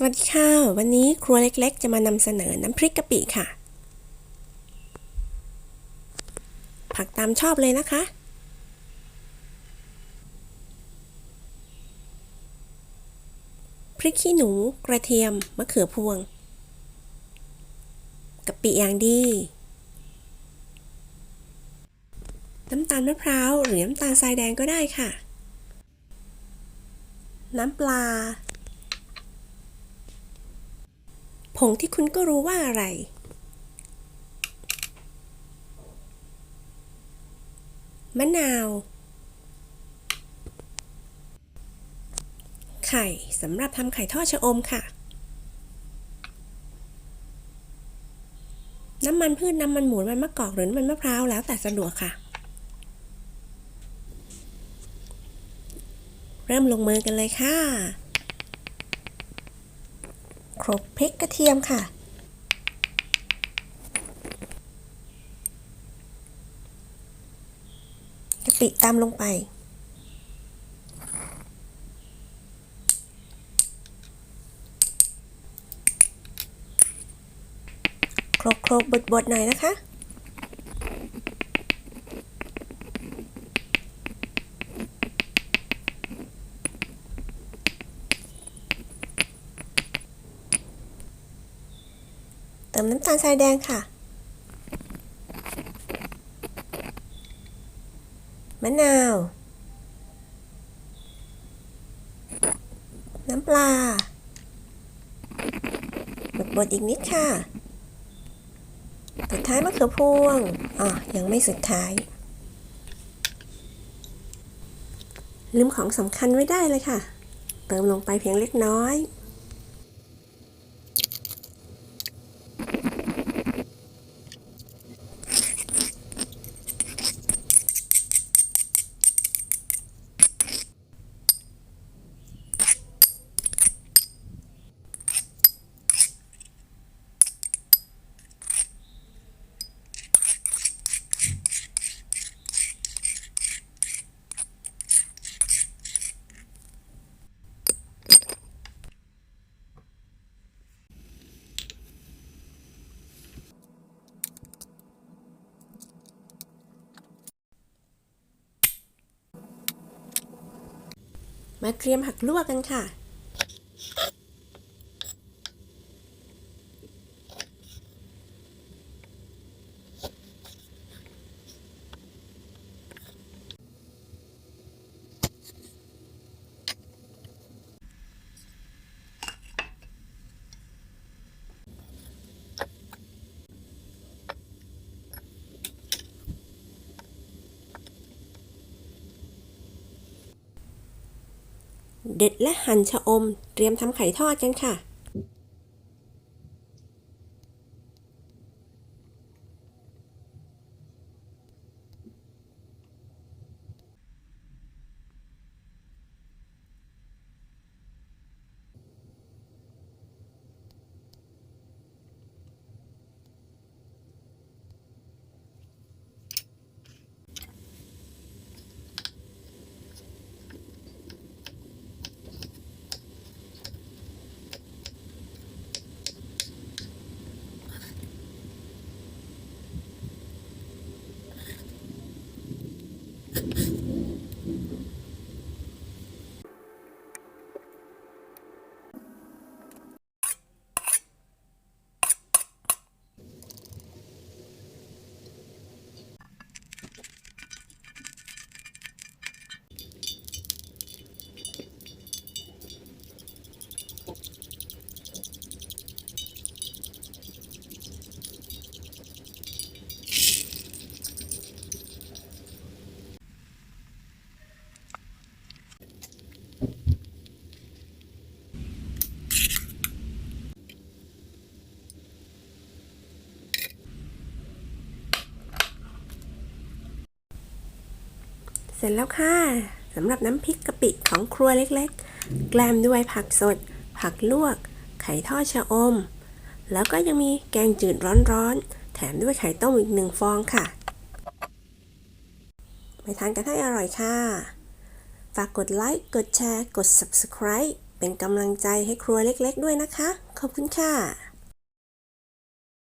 สวัสดีค่ะ วันนี้ครัวเล็กๆ จะมานำเสนอน้ำพริกกะปิค่ะ ผักตามชอบเลยนะคะ พริกขี้หนู กระเทียม มะเขือพวงกะปิอย่างดี น้ำตาลมะพร้าว หรือน้ำตาลทรายแดงก็ได้ค่ะ น้ำปลา ผงที่คุณก็รู้ว่าอะไร มะนาว ไข่สำหรับทำไข่ทอดชะอมค่ะ น้ำมันพืชน้ำมันหมูน้ำมันมะกอกหรือน้ำมันมะพร้าวแล้วแต่สะดวกค่ะ เริ่มลงมือกันเลยค่ะ รกพริกกระเทียมค่ะ กะปิตามลงไป ครกครกบดๆหน่อยนะคะ ติมน้ำตาลทรายแดงค่ะ มะนาว น้ำปลาบดๆอีกนิดค่ะ สุดท้ายมะเขือพวงอ๋อยังไม่สุดท้าย ลืมของสำคัญไว้ได้เลยค่ะ เติมลงไปเพียงเล็กน้อย มาเตรียมผักลวกกันค่ะ เด็ดและหั่นชะอม เตรียมทำไข่ทอดกันค่ะ เสร็จแล้วค่ะสำหรับน้ำพริกกะปิของครัวเล็กๆ แกล้มด้วยผักสด ผักลวก ไข่ทอดชะอม แล้วก็ยังมีแกงจืดร้อนๆ แถมด้วยไข่ต้มอีกหนึ่งฟองค่ะ ไปทานกันให้อร่อยค่ะ ฝากกดไลค์ กดแชร์ กด subscribe เป็นกำลังใจให้ครัวเล็กๆ ด้วยนะคะ ขอบคุณค่ะ